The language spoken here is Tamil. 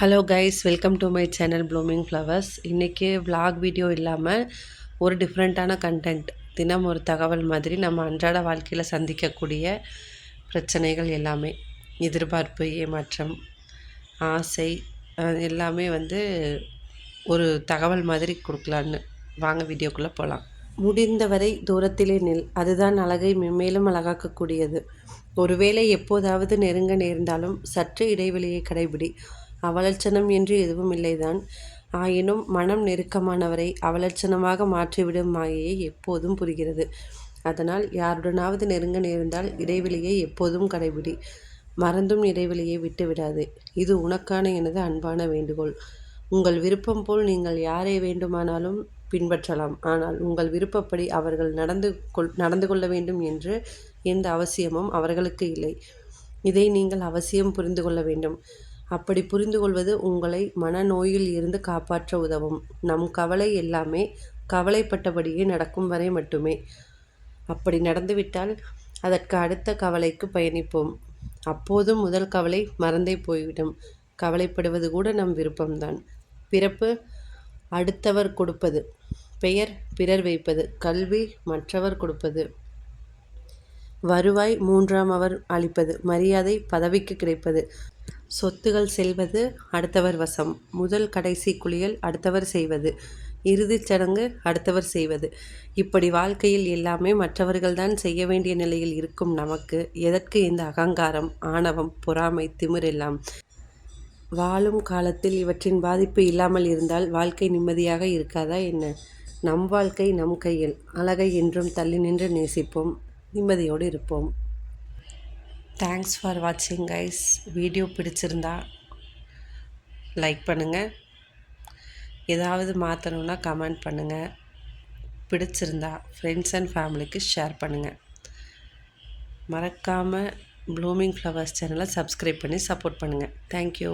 Hello guys welcome to my channel blooming flowers இன்றைக்கி vlog வீடியோ இல்லாமல் ஒரு டிஃப்ரெண்ட்டான கண்டென்ட் தினம் ஒரு தகவல் மாதிரி நம்ம அன்றாட வாழ்க்கையில் சந்திக்கக்கூடிய பிரச்சனைகள் எல்லாமே எதிர்பார்ப்பு ஏமாற்றம் ஆசை எல்லாமே வந்து ஒரு தகவல் மாதிரி கொடுக்கலான்னு. வாங்க வீடியோக்குள்ளே போகலாம் முடிந்தவரை தூரத்திலே நில். அதுதான் அழகை மென்மேலும் அழகாக்கக்கூடியது. ஒருவேளை எப்போதாவது நெருங்க நேர்ந்தாலும் சற்று இடைவெளியை கடைபிடி. அவலட்சணம் என்று எதுவும் இல்லைதான். ஆயினும் மனம் நெருக்கமானவரை அவலட்சணமாக மாற்றிவிடும் மாயையை எப்போதும் புரிகிறது. அதனால் யாருடனாவது நெருங்க நேர்ந்தால் இடைவெளியை எப்போதும் கடைபிடி. மறந்தும் இடைவெளியை விட்டு விடாது இது உனக்கான எனது அன்பான வேண்டுகோள். உங்கள் விருப்பம் போல் நீங்கள் யாரை வேண்டுமானாலும் பின்பற்றலாம். ஆனால் உங்கள் விருப்பப்படி அவர்கள் நடந்து கொள் நடந்து கொள்ள வேண்டும் என்று எந்த அவசியமும் அவர்களுக்கு இல்லை. இதை நீங்கள் அவசியம் புரிந்து கொள்ள வேண்டும். அப்படி புரிந்து கொள்வது உங்களை மனநோயில் இருந்து காப்பாற்ற உதவும். நம் கவலை எல்லாமே கவலைப்பட்டபடியே நடக்கும் வரை மட்டுமே. அப்படி நடந்துவிட்டால் அதற்கு அடுத்த கவலைக்கு பயணிப்போம். அப்போதும் முதல் கவலை மறந்தே போய்விடும். கவலைப்படுவது கூட நம் விருப்பம்தான். பிறப்பு அடுத்தவர் கொடுப்பது பெயர் பிறர் வைப்பது கல்வி மற்றவர் கொடுப்பது. வருவாய் மூன்றாம் அவர் அளிப்பது மரியாதை பதவிக்கு கிடைப்பது. சொத்துகள் செல்வது அடுத்தவர் வசம். முதல் கடைசி குளியல் அடுத்தவர் செய்வது. இறுதிச் சடங்கு அடுத்தவர் செய்வது. இப்படி வாழ்க்கையில் எல்லாமே மற்றவர்கள்தான் செய்ய வேண்டிய நிலையில் இருக்கும் நமக்கு எதற்கு இந்த அகங்காரம் ஆணவம் பொறாமை திமிர் எல்லாம்? வாழும் காலத்தில் இவற்றின் பாதிப்பு இல்லாமல் இருந்தால் வாழ்க்கை நிம்மதியாக இருக்காதா என்ன? நம் வாழ்க்கை நம் கையில். அழகை என்றும் தள்ளி நின்று நேசிப்போம். நிம்மதியோடு இருப்போம். தேங்க்ஸ் ஃபார் வாட்சிங் கைஸ் வீடியோ பிடிச்சிருந்தா லைக் பண்ணுங்கள் ஏதாவது மாற்றணுன்னா கமெண்ட் பண்ணுங்கள் பிடிச்சிருந்தா ஃப்ரெண்ட்ஸ் அண்ட் ஃபேமிலிக்கு ஷேர் பண்ணுங்கள் மறக்காமல் ப்ளூமிங் ஃப்ளவர்ஸ் சேனலை சப்ஸ்கிரைப் பண்ணி சப்போர்ட் பண்ணுங்கள் தேங்க்யூ